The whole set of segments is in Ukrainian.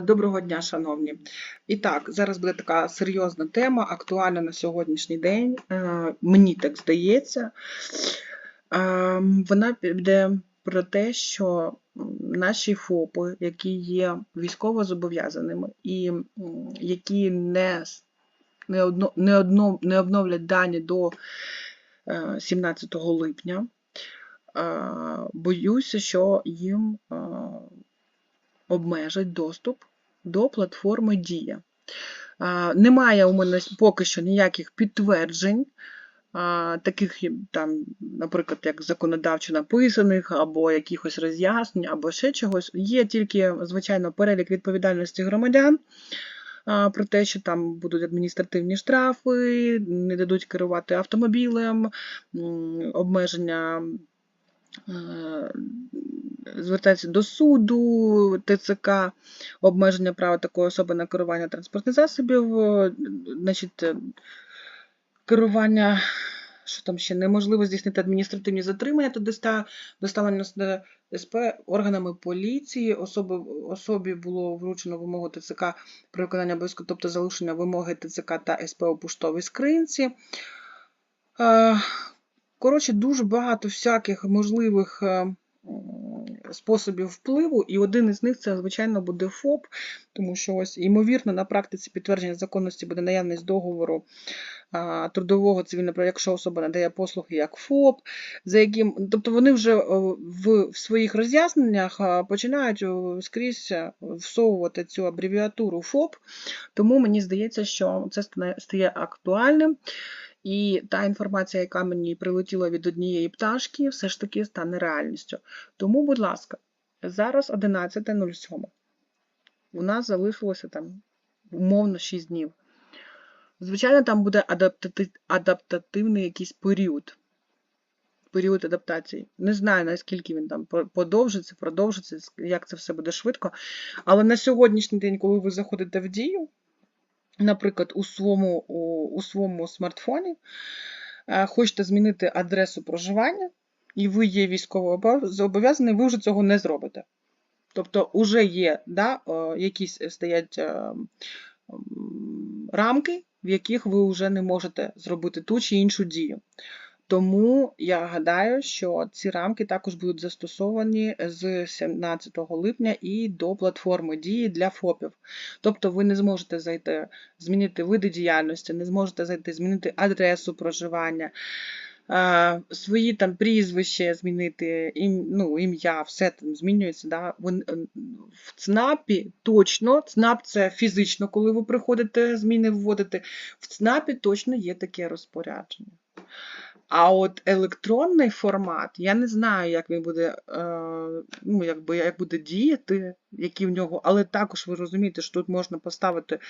Доброго дня, шановні. І так, зараз буде така серйозна тема, актуальна на сьогоднішній день. Е, Мені так здається. Е, Вона піде про те, що наші ФОПи, які є військово зобов'язаними і які не, не, одно, не, одно, не обновлять дані до е, 17 липня, е, боюся, що їм обмежать доступ до платформи Дія. Немає у мене поки що ніяких підтверджень, таких, там, наприклад, як законодавчо написаних, або якихось роз'яснень, або ще чогось. Є тільки, звичайно, перелік відповідальності громадян. Про те, що там будуть адміністративні штрафи, не дадуть керувати автомобілем, обмеження е, звертатися до суду, ТЦК, обмеження права такої особи на керування транспортних засобів, е, значить, е, керування, що там ще неможливо здійснити адміністративні затримання та доставлення на СП органами поліції. Особи, особі було вручено вимогу ТЦК про виконання обов'язку, тобто залишення вимоги ТЦК та СП у поштовій скринці. Коротше, дуже багато всяких можливих е, способів впливу, і один із них це, звичайно, буде ФОП, тому що ось, ймовірно, на практиці підтвердження законності буде наявність договору трудового цивільного, якщо особа надає послуги як ФОП, за яким, тобто вони вже е, в, в своїх роз'ясненнях починають е, скрізь е, всовувати цю абревіатуру ФОП, тому мені здається, що це стає актуальним. І та інформація, яка мені прилетіла від однієї пташки, все ж таки стане реальністю. Тому, будь ласка, зараз 11.07. У нас залишилося там умовно 6 днів. Звичайно, там буде адаптати- адаптативний якийсь період. Період адаптації. Не знаю, наскільки він там подовжиться, продовжиться, як це все буде швидко. Але на сьогоднішній день, коли ви заходите в дію, наприклад, у своєму, у, своєму смартфоні, е, хочете змінити адресу проживання, і ви є військово зобов'язаний, ви вже цього не зробите. Тобто, вже є да, якісь стоять е, рамки, в яких ви вже не можете зробити ту чи іншу дію. Тому я гадаю, що ці рамки також будуть застосовані з 17 липня і до платформи дії для ФОПів. Тобто ви не зможете зайти, змінити види діяльності, не зможете зайти, змінити адресу проживання, свої там прізвище змінити, ім, ну, ім'я, все там змінюється. Да? Е, в ЦНАПі точно, ЦНАП це фізично, коли ви приходите зміни вводити, в ЦНАПі точно є таке розпорядження. А от електронний формат, я не знаю, як він буде, е, ну, якби, як буде діяти, які в нього, але також ви розумієте, що тут можна поставити, е,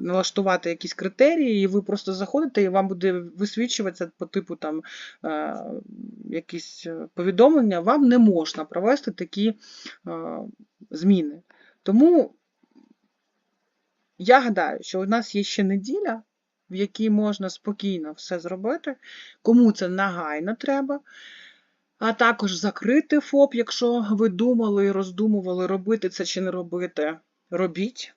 налаштувати якісь критерії, і ви просто заходите, і вам буде висвічуватися по типу там е, якісь повідомлення, вам не можна провести такі зміни. Тому я гадаю, що у нас є ще неділя, в якій можна спокійно все зробити, кому це нагайно треба. А також закрити ФОП, якщо ви думали і роздумували, робити це чи не робити, робіть.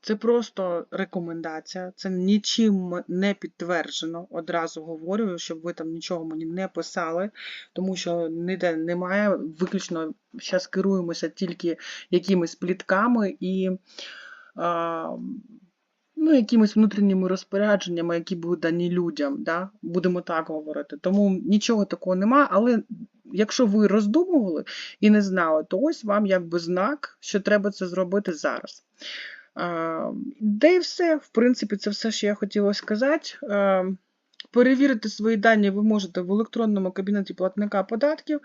Це просто рекомендація, це нічим не підтверджено. Одразу говорю, щоб ви там нічого мені не писали, тому що ніде немає. Виключно зараз керуємося тільки якимись плітками і ну, якимись внутрішніми розпорядженнями, які будуть дані людям. Да? Будемо так говорити. Тому нічого такого нема, але якщо ви роздумували і не знали, то ось вам якби знак, що треба це зробити зараз. Де і все, в принципі, це все, що я хотіла сказати. Перевірити свої дані ви можете в електронному кабінеті платника податків,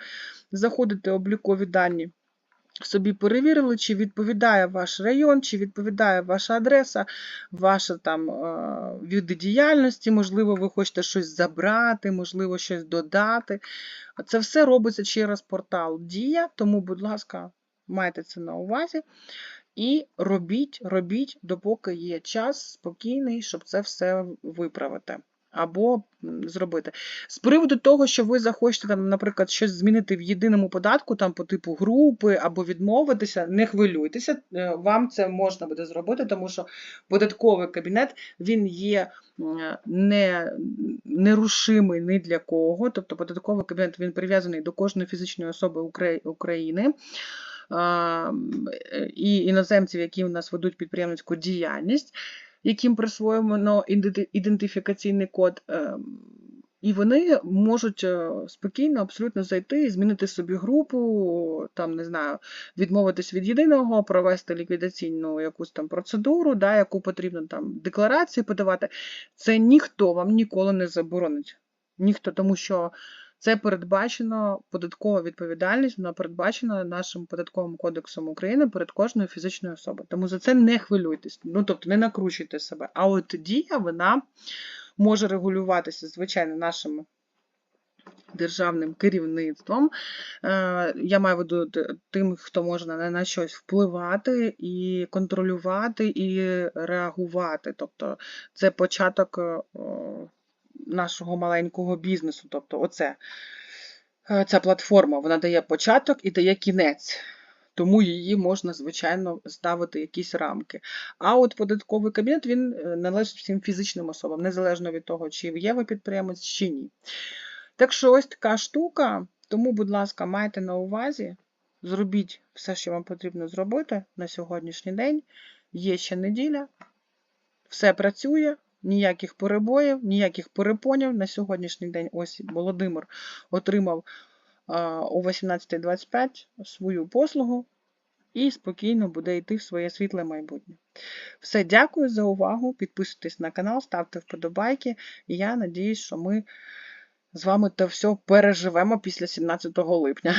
заходите облікові дані собі перевірили, чи відповідає ваш район, чи відповідає ваша адреса, ваша там е, види діяльності, можливо, ви хочете щось забрати, можливо, щось додати. Це все робиться через портал Дія, тому, будь ласка, майте це на увазі. І робіть, робіть, допоки є час спокійний, щоб це все виправити. Або зробити. З приводу того, що ви захочете, там, наприклад, щось змінити в єдиному податку, там по типу групи або відмовитися, не хвилюйтеся, е, вам це можна буде зробити, тому що податковий кабінет він є не, нерушимий ні для кого. Тобто податковий кабінет він прив'язаний до кожної фізичної особи України. е, І іноземців, які у нас ведуть підприємницьку діяльність, яким присвоєно ідентифікаційний код. ем, І вони можуть е, спокійно абсолютно зайти і змінити собі групу, там не знаю, відмовитись від єдиного, провести ліквідаційну якусь там процедуру, да, яку потрібно там декларації подавати. Це ніхто вам ніколи не заборонить. Ніхто, тому що це передбачено податкова відповідальність, вона передбачена нашим податковим кодексом України перед кожною фізичною особою. Тому за це не хвилюйтесь, ну тобто не накручуйте себе. А от дія вона може регулюватися, звичайно, нашим державним керівництвом. Е, Я маю в виду тим, хто може на, щось впливати і контролювати, і реагувати. Тобто це початок е, нашого маленького бізнесу. Тобто, оце е, ця платформа вона дає початок і дає кінець. Тому її можна, звичайно, ставити якісь рамки. А от податковий кабінет він е, належить всім фізичним особам, незалежно від того, чи є ви підприємець, чи ні. Так що ось така штука. Тому, будь ласка, майте на увазі, зробіть все, що вам потрібно зробити на сьогоднішній день. Є ще неділя, все працює, ніяких перебоїв, ніяких перепонів. На сьогоднішній день ось Володимир отримав о 18.25 свою послугу і спокійно буде йти в своє світле майбутнє. Все, дякую за увагу. Підписуйтесь на канал, ставте вподобайки. І я надіюсь, що ми з вами це все переживемо після 17 липня.